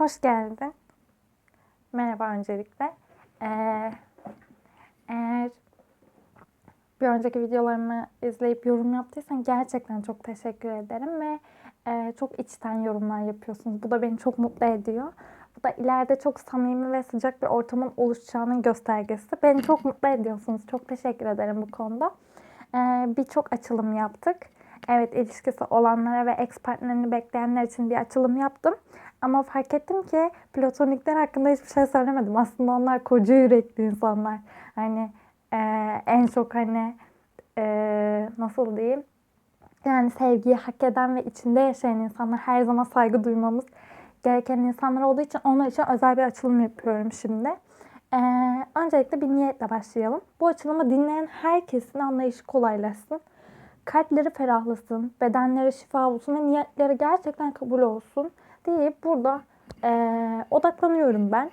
Hoş geldin. Merhaba öncelikle. Ee, eğer bir önceki videolarımı izleyip yorum yaptıysan gerçekten çok teşekkür ederim ve e, çok içten yorumlar yapıyorsunuz. Bu da beni çok mutlu ediyor. Bu da ileride çok samimi ve sıcak bir ortamın oluşacağının göstergesi. Beni çok mutlu ediyorsunuz. Çok teşekkür ederim bu konuda. Ee, Birçok açılım yaptık. Evet ilişkisi olanlara ve ex partnerini bekleyenler için bir açılım yaptım. Ama fark ettim ki platonikler hakkında hiçbir şey söylemedim. Aslında onlar koca yürekli insanlar. Hani e, en çok hani e, nasıl diyeyim yani sevgiyi hak eden ve içinde yaşayan insanlar her zaman saygı duymamız gereken insanlar olduğu için onlar için özel bir açılım yapıyorum şimdi. Ee, öncelikle bir niyetle başlayalım. Bu açılımı dinleyen herkesin anlayışı kolaylaşsın. Kalpleri ferahlasın, bedenleri şifa bulsun ve niyetleri gerçekten kabul olsun deyip burada ee, odaklanıyorum ben.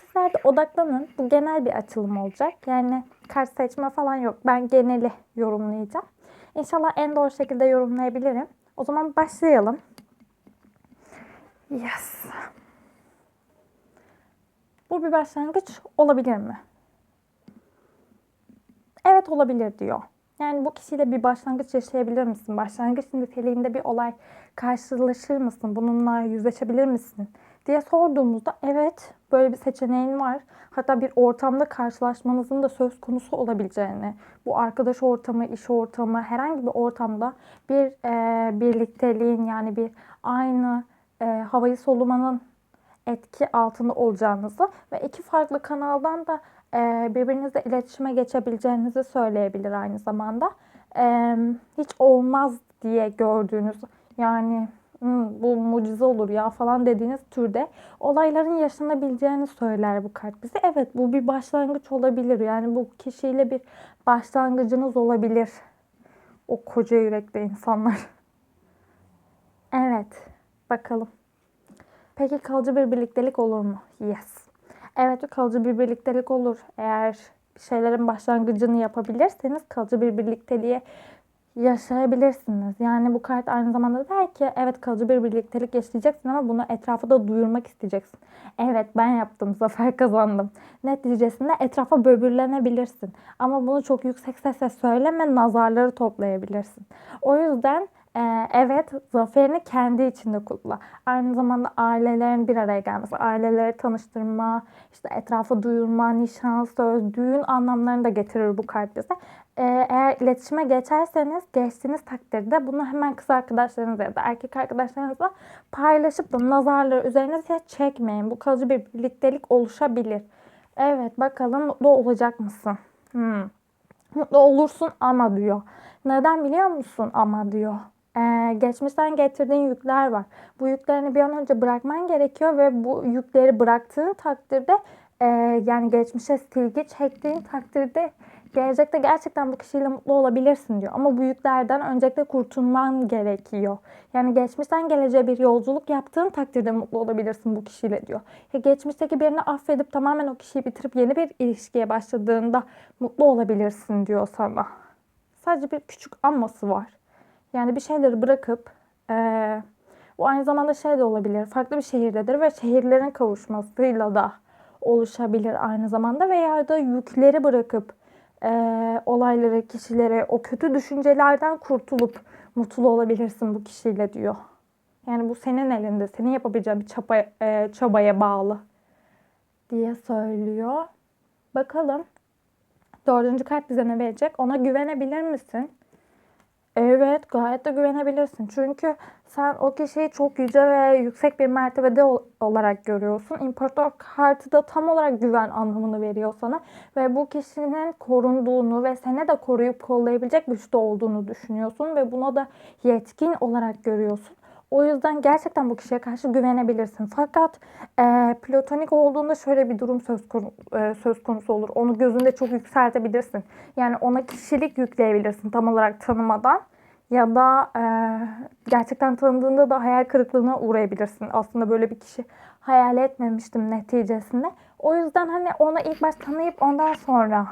Sizler de odaklanın. Bu genel bir açılım olacak. Yani kart seçme falan yok. Ben geneli yorumlayacağım. İnşallah en doğru şekilde yorumlayabilirim. O zaman başlayalım. Yes. Bu bir başlangıç olabilir mi? Evet olabilir diyor. Yani bu kişiyle bir başlangıç yaşayabilir misin? Başlangıç niteliğinde bir olay karşılaşır mısın? Bununla yüzleşebilir misin? diye sorduğumuzda evet böyle bir seçeneğin var. Hatta bir ortamda karşılaşmanızın da söz konusu olabileceğini, bu arkadaş ortamı, iş ortamı, herhangi bir ortamda bir e, birlikteliğin yani bir aynı e, havayı solumanın etki altında olacağınızı ve iki farklı kanaldan da e, birbirinizle iletişime geçebileceğinizi söyleyebilir aynı zamanda. E, hiç olmaz diye gördüğünüz yani "Hmm, bu mucize olur ya falan dediğiniz türde olayların yaşanabileceğini söyler bu kart bize. Evet bu bir başlangıç olabilir. Yani bu kişiyle bir başlangıcınız olabilir. O koca yürekli insanlar. Evet bakalım. Peki kalıcı bir birliktelik olur mu? Yes. Evet kalıcı bir birliktelik olur. Eğer bir şeylerin başlangıcını yapabilirseniz kalıcı bir birlikteliğe yaşayabilirsiniz. Yani bu kart aynı zamanda der ki evet kalıcı bir birliktelik yaşayacaksın ama bunu etrafa da duyurmak isteyeceksin. Evet ben yaptım, zafer kazandım. Neticesinde etrafa böbürlenebilirsin. Ama bunu çok yüksek sesle söyleme, nazarları toplayabilirsin. O yüzden ee, evet, zaferini kendi içinde kutla. Aynı zamanda ailelerin bir araya gelmesi, aileleri tanıştırma, işte etrafa duyurma, nişan, söz, düğün anlamlarını da getirir bu kart bize. Ee, eğer iletişime geçerseniz, geçtiğiniz takdirde bunu hemen kız arkadaşlarınızla ya da erkek arkadaşlarınızla paylaşıp da nazarları üzerinize çekmeyin. Bu kalıcı bir birliktelik oluşabilir. Evet, bakalım mutlu olacak mısın? Hmm. Mutlu olursun ama diyor. Neden biliyor musun ama diyor ee, geçmişten getirdiğin yükler var. Bu yüklerini bir an önce bırakman gerekiyor ve bu yükleri bıraktığın takdirde e, yani geçmişe silgi çektiğin takdirde gelecekte gerçekten bu kişiyle mutlu olabilirsin diyor. Ama bu yüklerden öncelikle kurtulman gerekiyor. Yani geçmişten geleceğe bir yolculuk yaptığın takdirde mutlu olabilirsin bu kişiyle diyor. Ya geçmişteki birini affedip tamamen o kişiyi bitirip yeni bir ilişkiye başladığında mutlu olabilirsin diyor sana. Sadece bir küçük anması var. Yani bir şeyleri bırakıp e, bu aynı zamanda şey de olabilir. Farklı bir şehirdedir ve şehirlerin kavuşmasıyla da oluşabilir aynı zamanda veya da yükleri bırakıp e, olayları, kişileri, o kötü düşüncelerden kurtulup mutlu olabilirsin bu kişiyle diyor. Yani bu senin elinde, senin yapabileceğin bir çaba, e, çabaya bağlı diye söylüyor. Bakalım dördüncü kart bize ne verecek? Ona güvenebilir misin? Evet gayet de güvenebilirsin. Çünkü sen o kişiyi çok yüce ve yüksek bir mertebede olarak görüyorsun. İmparator kartı da tam olarak güven anlamını veriyor sana. Ve bu kişinin korunduğunu ve seni de koruyup kollayabilecek güçte olduğunu düşünüyorsun. Ve buna da yetkin olarak görüyorsun. O yüzden gerçekten bu kişiye karşı güvenebilirsin. Fakat e, platonik olduğunda şöyle bir durum söz, konu, e, söz konusu olur. Onu gözünde çok yükseltebilirsin. Yani ona kişilik yükleyebilirsin tam olarak tanımadan. Ya da e, gerçekten tanıdığında da hayal kırıklığına uğrayabilirsin. Aslında böyle bir kişi hayal etmemiştim neticesinde. O yüzden hani ona ilk baş tanıyıp ondan sonra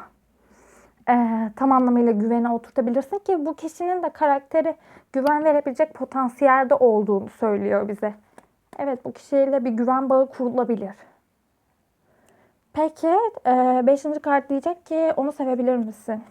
e, tam anlamıyla güvene oturtabilirsin ki bu kişinin de karakteri güven verebilecek potansiyelde olduğunu söylüyor bize. Evet bu kişiyle bir güven bağı kurulabilir. Peki e, beşinci kart diyecek ki onu sevebilir misin?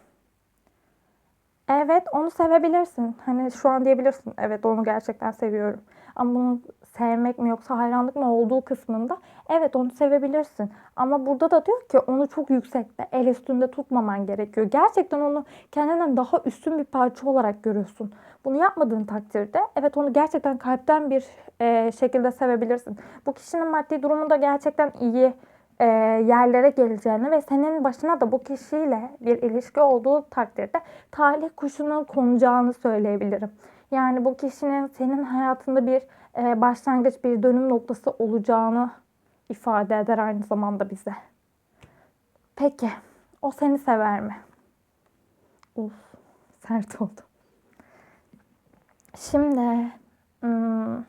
Evet onu sevebilirsin. Hani şu an diyebilirsin. Evet onu gerçekten seviyorum. Ama bunu sevmek mi yoksa hayranlık mı olduğu kısmında evet onu sevebilirsin. Ama burada da diyor ki onu çok yüksekte el üstünde tutmaman gerekiyor. Gerçekten onu kendinden daha üstün bir parça olarak görüyorsun. Bunu yapmadığın takdirde evet onu gerçekten kalpten bir e, şekilde sevebilirsin. Bu kişinin maddi durumu da gerçekten iyi e, yerlere geleceğini ve senin başına da bu kişiyle bir ilişki olduğu takdirde talih kuşunun konacağını söyleyebilirim. Yani bu kişinin senin hayatında bir e, başlangıç, bir dönüm noktası olacağını ifade eder aynı zamanda bize. Peki, o seni sever mi? Uf, sert oldu. Şimdi, hmm,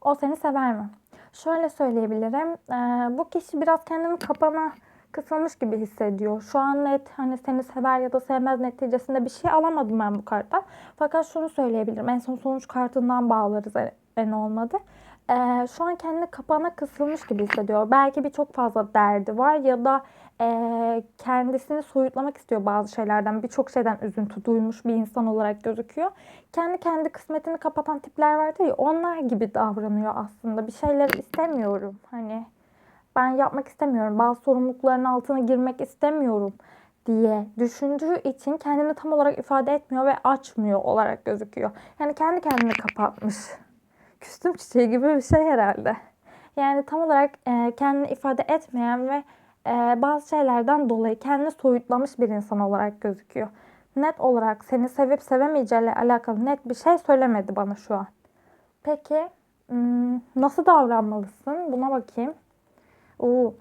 o seni sever mi? Şöyle söyleyebilirim. Ee, bu kişi biraz kendini kapana kısılmış gibi hissediyor. Şu an net hani seni sever ya da sevmez neticesinde bir şey alamadım ben bu karttan. Fakat şunu söyleyebilirim. En son sonuç kartından bağlarız en- en olmadı. Ee, şu an kendini kapana kısılmış gibi hissediyor. Belki birçok fazla derdi var ya da e, kendisini soyutlamak istiyor bazı şeylerden. Birçok şeyden üzüntü duymuş bir insan olarak gözüküyor. Kendi kendi kısmetini kapatan tipler vardır ya onlar gibi davranıyor aslında. Bir şeyler istemiyorum. Hani ben yapmak istemiyorum. Bazı sorumlulukların altına girmek istemiyorum diye düşündüğü için kendini tam olarak ifade etmiyor ve açmıyor olarak gözüküyor. Yani kendi kendini kapatmış. Küstüm çiçeği gibi bir şey herhalde. Yani tam olarak e, kendini ifade etmeyen ve e, bazı şeylerden dolayı kendini soyutlamış bir insan olarak gözüküyor. Net olarak seni sevip sevemeyeceğiyle alakalı net bir şey söylemedi bana şu an. Peki hmm, nasıl davranmalısın? Buna bakayım. Oo.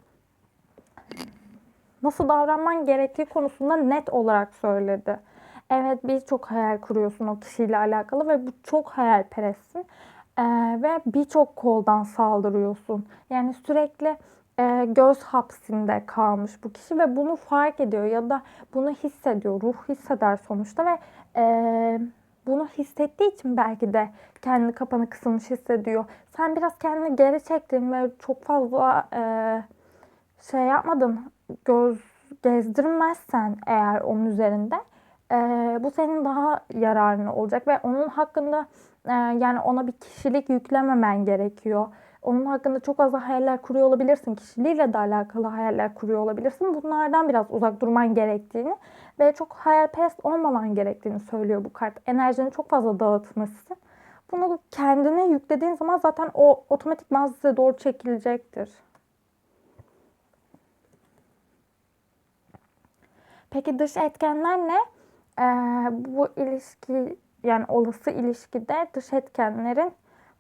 Nasıl davranman gerektiği konusunda net olarak söyledi. Evet birçok hayal kuruyorsun o kişiyle alakalı ve bu çok hayalperestsin. Ee, ve birçok koldan saldırıyorsun. Yani sürekli e, göz hapsinde kalmış bu kişi ve bunu fark ediyor ya da bunu hissediyor. Ruh hisseder sonuçta ve e, bunu hissettiği için belki de kendi kapanı kısılmış hissediyor. Sen biraz kendini geri çektin ve çok fazla e, şey yapmadın, göz gezdirmezsen eğer onun üzerinde e, bu senin daha yararına olacak ve onun hakkında e, yani ona bir kişilik yüklememen gerekiyor. Onun hakkında çok az hayaller kuruyor olabilirsin. Kişiliğiyle de alakalı hayaller kuruyor olabilirsin. Bunlardan biraz uzak durman gerektiğini ve çok hayalperest olmaman gerektiğini söylüyor bu kart. Enerjini çok fazla dağıtmışsın. Bunu kendine yüklediğin zaman zaten o otomatikman size doğru çekilecektir. Peki dış etkenler ne? Ee, bu ilişki yani olası ilişkide dış etkenlerin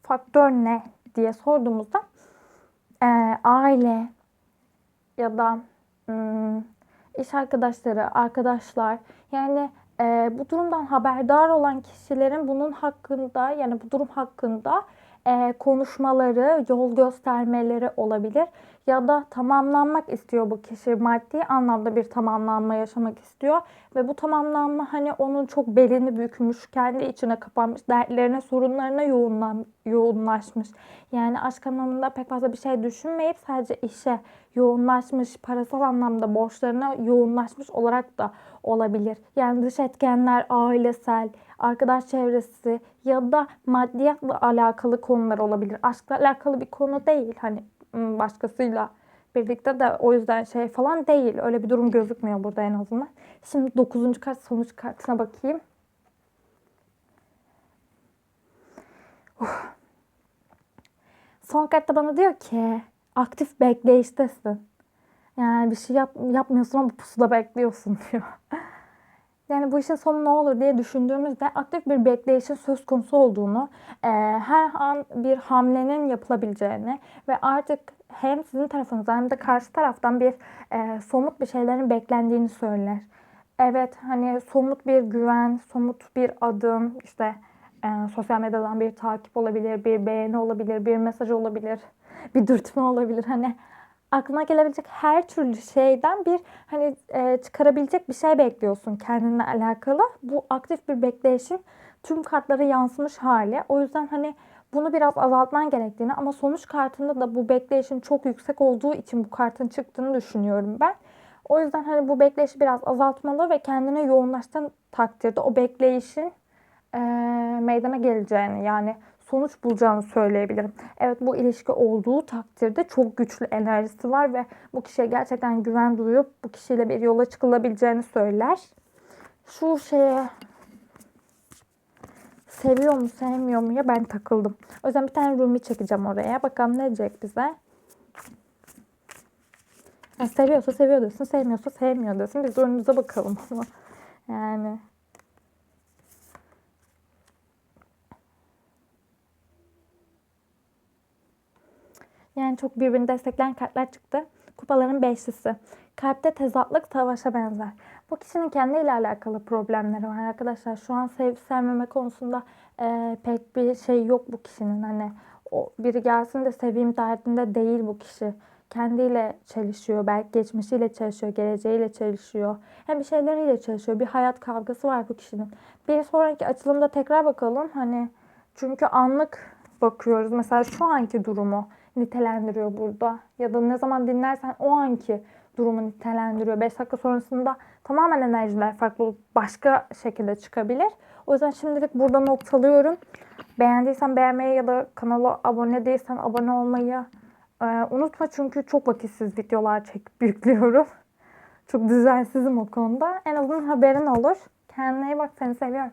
faktör ne diye sorduğumuzda e, aile ya da hmm, iş arkadaşları, arkadaşlar yani e, bu durumdan haberdar olan kişilerin bunun hakkında yani bu durum hakkında e, konuşmaları, yol göstermeleri olabilir. Ya da tamamlanmak istiyor bu kişi. Maddi anlamda bir tamamlanma yaşamak istiyor. Ve bu tamamlanma hani onun çok belini bükmüş, kendi içine kapanmış, dertlerine, sorunlarına yoğunlan, yoğunlaşmış. Yani aşk anlamında pek fazla bir şey düşünmeyip sadece işe yoğunlaşmış, parasal anlamda borçlarına yoğunlaşmış olarak da olabilir. Yani dış etkenler ailesel, arkadaş çevresi ya da maddiyatla alakalı konular olabilir. Aşkla alakalı bir konu değil. Hani başkasıyla birlikte de o yüzden şey falan değil. Öyle bir durum gözükmüyor burada en azından. Şimdi 9. kart sonuç kartına bakayım. Uf. Son kartta bana diyor ki aktif bekleyiştesin. Yani bir şey yap, yapmıyorsun ama pusuda bekliyorsun diyor. Yani bu işin sonu ne olur diye düşündüğümüzde aktif bir bekleyişin söz konusu olduğunu, e, her an bir hamlenin yapılabileceğini ve artık hem sizin tarafınızdan hem de karşı taraftan bir e, somut bir şeylerin beklendiğini söyler. Evet hani somut bir güven, somut bir adım, işte e, sosyal medyadan bir takip olabilir, bir beğeni olabilir, bir mesaj olabilir, bir dürtme olabilir. Hani aklına gelebilecek her türlü şeyden bir hani e, çıkarabilecek bir şey bekliyorsun kendinle alakalı. Bu aktif bir bekleyişin tüm kartlara yansımış hali. O yüzden hani bunu biraz azaltman gerektiğini ama sonuç kartında da bu bekleyişin çok yüksek olduğu için bu kartın çıktığını düşünüyorum ben. O yüzden hani bu bekleyişi biraz azaltmalı ve kendine yoğunlaştığın takdirde o bekleyişin eee, meydana geleceğini yani sonuç bulacağını söyleyebilirim. Evet bu ilişki olduğu takdirde çok güçlü enerjisi var ve bu kişiye gerçekten güven duyup bu kişiyle bir yola çıkılabileceğini söyler. Şu şeye seviyor mu sevmiyor mu ya ben takıldım. O yüzden bir tane Rumi çekeceğim oraya. Bakalım ne diyecek bize. Yani seviyorsa seviyor desin, sevmiyorsa sevmiyor desin. Biz önümüze bakalım. Yani Yani çok birbirini destekleyen kartlar çıktı. Kupaların beşlisi. Kalpte tezatlık savaşa benzer. Bu kişinin kendiyle alakalı problemleri var arkadaşlar. Şu an sevip sevmeme konusunda e, pek bir şey yok bu kişinin. Hani o biri gelsin de seveyim derdinde değil bu kişi. Kendiyle çelişiyor. Belki geçmişiyle çelişiyor. Geleceğiyle çelişiyor. Hem bir şeyleriyle çelişiyor. Bir hayat kavgası var bu kişinin. Bir sonraki açılımda tekrar bakalım. Hani çünkü anlık bakıyoruz. Mesela şu anki durumu nitelendiriyor burada. Ya da ne zaman dinlersen o anki durumu nitelendiriyor. 5 dakika sonrasında tamamen enerjiler farklı olup başka şekilde çıkabilir. O yüzden şimdilik burada noktalıyorum. Beğendiysen beğenmeyi ya da kanala abone değilsen abone olmayı e, unutma. Çünkü çok vakitsiz videolar çekip yüklüyorum. Çok düzensizim o konuda. En azından haberin olur. Kendine iyi bak. Seni seviyorum.